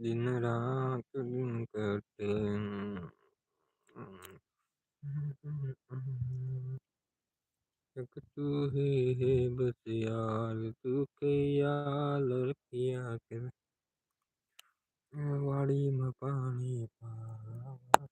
दिन रात दिन करते एक तू ही है बस यार तू के यार रखिया कर વાડીમાં પાણી પાવા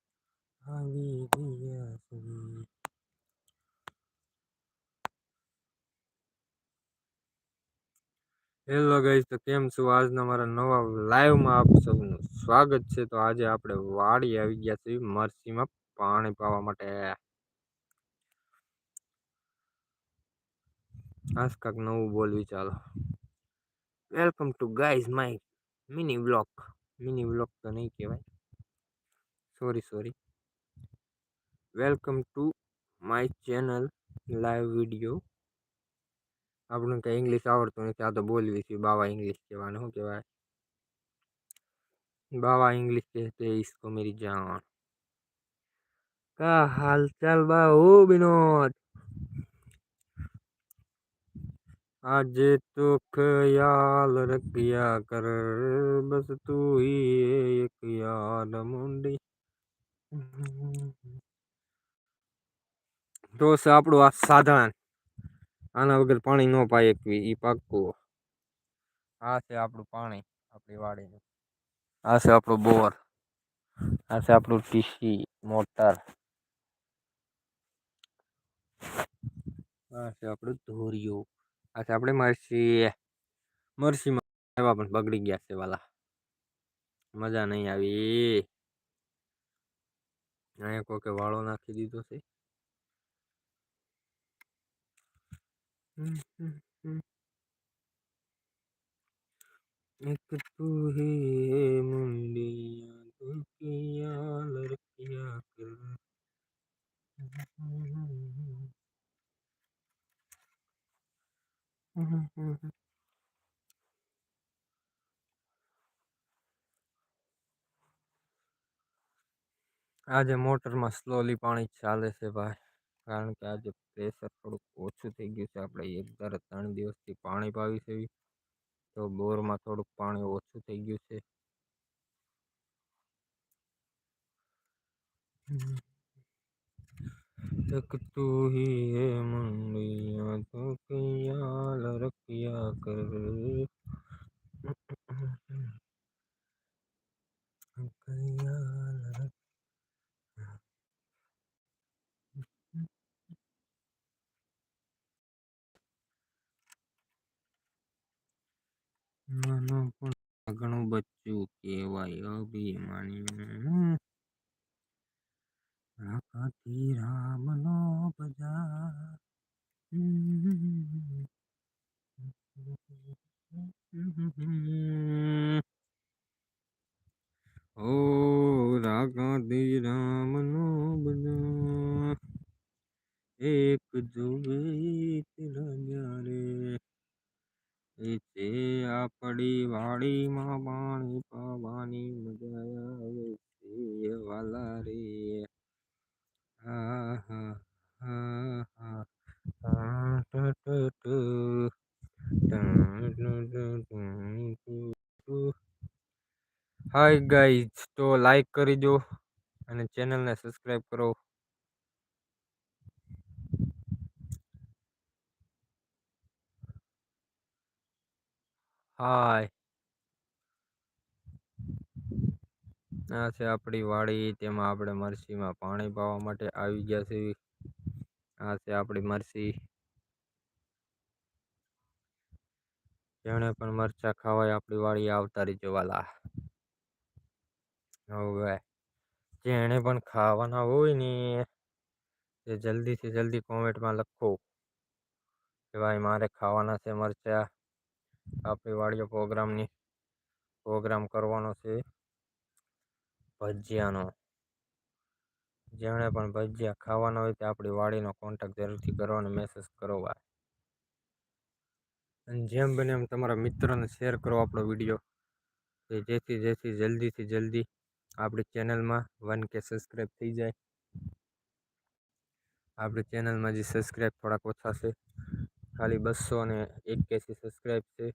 હેલો ગાઈસ તો કેમ છો? આજના મારા નવા લાઈવમાં આપ સૌનું સ્વાગત છે. તો આજે આપણે વાડી આવી ગયા છીએ મરસીમાં પાણી પાવા માટે. આજ કાંક નવું બોલવી ચાલો. Welcome to guys my mini vlog mini vlog તો નહીં કહેવાય. Sorry sorry welcome to my channel live video आपण काय इंग्लिश आवडतो नाही आता बोलवी की बाबा इंग्लिश केवा नो केवा बाबा इंग्लिश कहते इसको मेरी जान। का हाल चाल बा आज तो ख्याल रखिया कर, बस तू ही एक याद मुंडी। तो आप साधन। આના વગર પાણી ન પાય એકવી એ પાકું આ છે આપણું પાણી આપણી વાડીનું. આ છે આપણું બોર. આ છે આપણું ટીસી મોટર. આ છે આપણું ધોરિયો આ છે આપણે મરસી મરસીમાં એવા પણ બગડી ગયા છે વાલા. મજા નહીં આવી. અહીંયા કોકે વાળો નાખી દીધો છે. એક તું હી મુંડિયા દુખિયા લડकिया કર આજે મોટરમાં સ્લોલી પાણી ચાલે છે ભાઈ કારણ કે આજે પ્રેશર થોડુંક ઓછું થઈ ગયું છે. આપણે એક ધારે ત્રણ દિવસથી પાણી પાવી છે. તો બોરમાં થોડુંક પાણી ઓછું થઈ ગયું છે. તક તું હી હે મંગ અભિમાની રામ નો બજાર. ઓ રાગતી રામ નો બજાર. એક જોવે રાજા રે એ છે આપણી વાડીમાં પાણી પાવાની મજા આવે છે વાલા રે. હા હા હા હાય ગાઈઝ, તો લાઈક કરી દો અને ચેનલને સબસ્ક્રાઈબ કરો. હાય. આ છે આપણી વાડી, તેમાં આપણે મરસીમાં પાણી પાવા માટે આવી ગયા છે. આ છે આપણી મરસી. જેણે પણ મરચા ખાવાય આપણી વાડી આવતા રહી વાલા. હવે, જેણે પણ ખાવાના હોય ને તે જલ્દીથી જલ્દી કોમેન્ટમાં લખો કે ભાઈ મારે ખાવાના છે મરચા. આપણી વાડીઓ પ્રોગ્રામની, પ્રોગ્રામ કરવાનો છે. ભજીયાનો. જેણે પણ ભજીયા ખાવાના હોય તે આપણી વાડીનો કોન્ટેક્ટ જરૂરથી કરો અને મેસેજ કરો અને જેમ બને એમ તમારા મિત્રોને શેર કરો આપણો વીડિયો જેથી જેથી જલ્દીથી જલ્દી આપણી ચેનલમાં વન કે સબસ્ક્રાઈબ થઈ જાય. આપણી ચેનલમાં જે સબસ્ક્રાઈબ થોડાક ઓછા છે. ખાલી બસો ને એક્યાસી સબસ્ક્રાઈબ છે.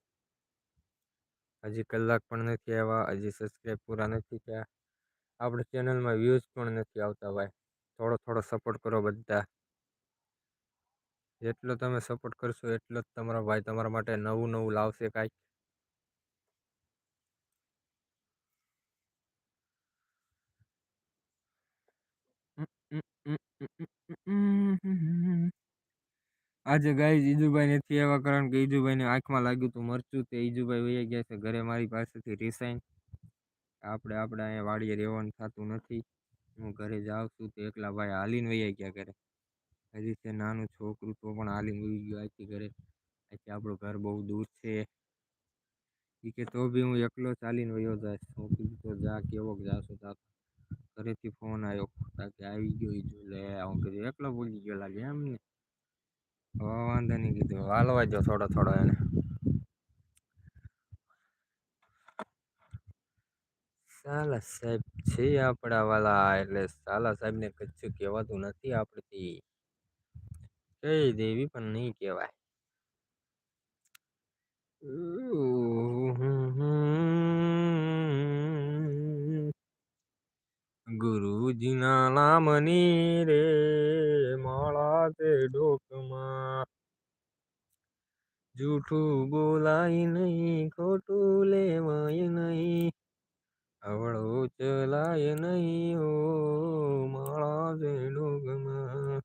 હજી કલાક પણ નથી આવ્યા હજી સબસ્ક્રાઈબ પૂરા નથી થયા. આપણે ચેનલમાં વ્યૂઝ પણ નથી આવતા ભાઈ. થોડો થોડો સપોર્ટ કરો બધા. જેટલો તમે સપોર્ટ કરશો એટલો જ તમારા ભાઈ તમારા માટે નવું નવું લાવશે કાંઈક. આજે ગાય ઈજુભાઈ નથી આવ્યા કારણ કે ઈજુભાઈને આંખમાં લાગ્યું હતું મરચું તે ઈજુભાઈ વહી ગયા છે ઘરે મારી પાસેથી રિસાઈન આપણે આપણે અહીંયા વાડીએ રહેવાનું થતું નથી. હું ઘરે જાઉં છું તો એકલા ભાઈ હાલીને વહી ગયા ઘરે. હજી છે નાનું છોકરું તો પણ હાલીને વહી ગયું અહીંથી ઘરે. અહીંથી આપણું ઘર બહુ દૂર છે. એ કે તો બી હું એકલો ચાલીને વયો જાય હું કીધું તો જા કેવો જાશો તા. ઘરેથી ફોન આવ્યો કે આવી ગયો ઈજુ લે. હું કીધું એકલો ભૂલી ગયો લાગે એમ ને. વાંધો નહીં કીધું હાલવા દો થોડો થોડો એને સાલા સાહેબ છે આપણા વાલા, એટલે સાલા સાહેબને કચ્છું કહેવાતું નથી આપણેથી કહી દેવી પણ નહીં કહેવાય. ગુરુજીના નામની રે માળા તે ડોકમાં. જૂઠું બોલાય નહીં, ખોટું લેવાય નહીં, અવળો ચલાય નહીં હો માળા તે ડોકમાં.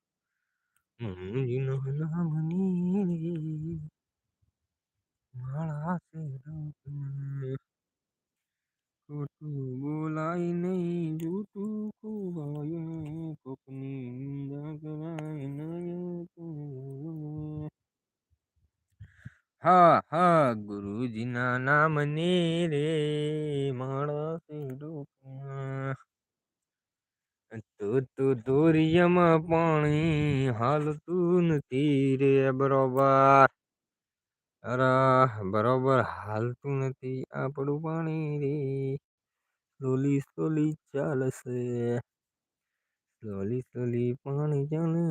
ગુરુજીના નામની રે માળા તે ડોકમાં. ખોટું બોલાય નહીં જૂઠું ખોવાય કોકની નિંદા કરાય નહીં હા હા ગુરુજીના નામને રે માણસ તો તો દોરિયામાં પાણી હાલતું નથી રે બરોબર અરે બરોબર હાલતું નથી આપણું પાણી રે. સ્લોલી સ્લોલી ચાલશે. સ્લોલી સ્લોલી પાણી ચાલે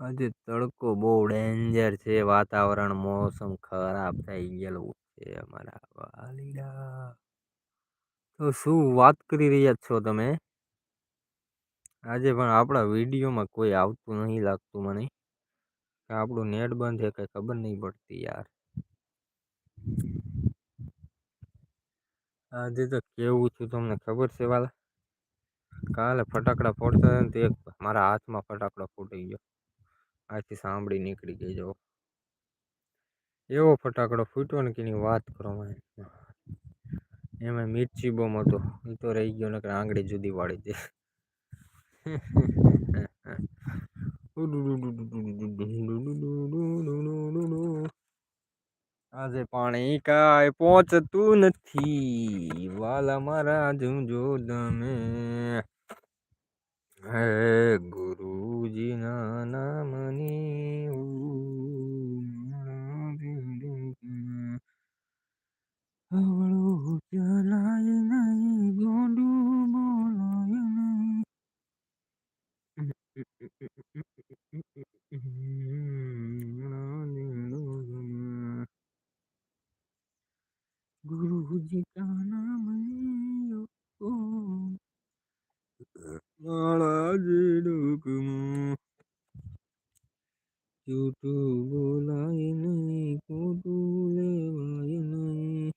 આજે તડકો બહુ ડેન્જર છે. વાતાવરણ મોસમ ખરાબ થઈ ગયેલું છે અમારા વાલીડા. તો શું વાત કરી રહ્યા છો તમે? આજે પણ આપણા વિડીયોમાં કોઈ આવતું નહીં લાગતું મને. આપણું નેટ બંધ છે કંઈ ખબર નહીં પડતી યાર. આજે તો કેવું છું તમને ખબર છે વાલા? કાલે ફટાકડા ફોડતા હતા ને એક મારા હાથમાં ફટાકડો ફૂટી ગયો. આથી સાંભળી નીકળી ગઈ જો. એવો ફટાકડો ફૂટ્યો ને કે એની વાત કરો એમાં મિર્ચી બોમ હતો. એ તો રહી ગયો ને આંગળી જુદી વાળી દે. આજે પાણી કાય પહોંચતું નથી. વાલા મારા જો તમે હે ગુરુજીના નામની માળા જે ડોકમાં જૂઠું બોલાય નહીં ખોટું લેવાય નહીં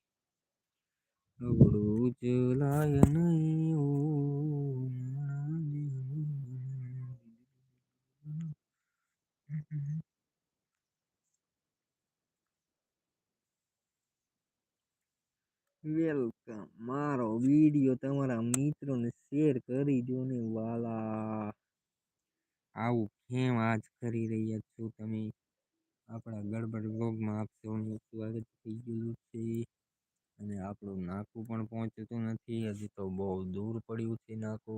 અવળું ચલાય નહીં ઓ વેલકમ મારો વીડિયો તમારા મિત્રોને શેર કરી દો ને વાલા. આવું કેમ આજ કરી રહ્યા છો તમે? આપણા ગડબડ વ્લોગમાં આપ સૌનું સ્વાગત થઈ ગયું છે. અને આપણું નાકું પણ પહોંચતું નથી, હજી તો બહુ દૂર પડ્યું છે નાકું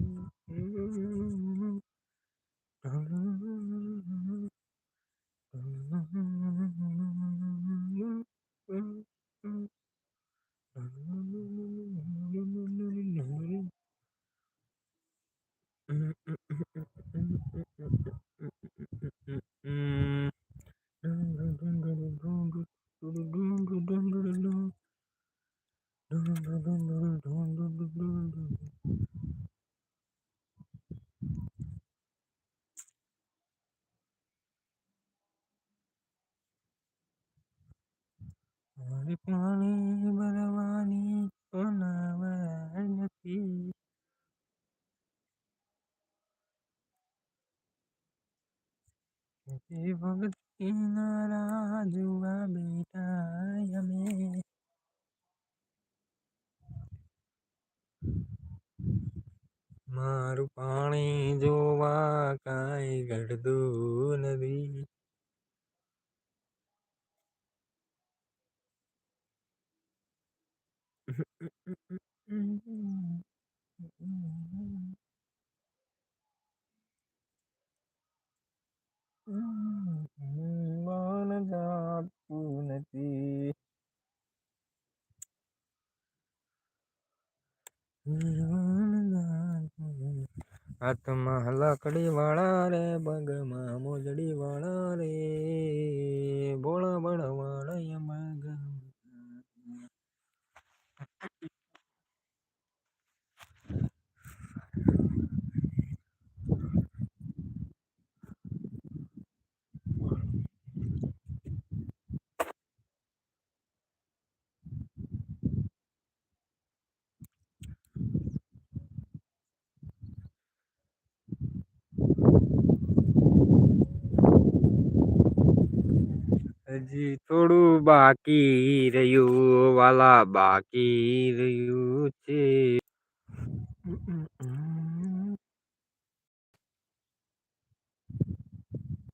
એ ભગત બેટા અમે. મારું પાણી જોવા કાંઈ ઘડતું નથી મન જાતું નથી હાથમાં લાકડી વાળા રે પગમાં મોજડી વાળા રે. ભોળા બળ વાળા મગ હજી થોડું બાકી રહ્યું વાલા બાકી રહ્યું છે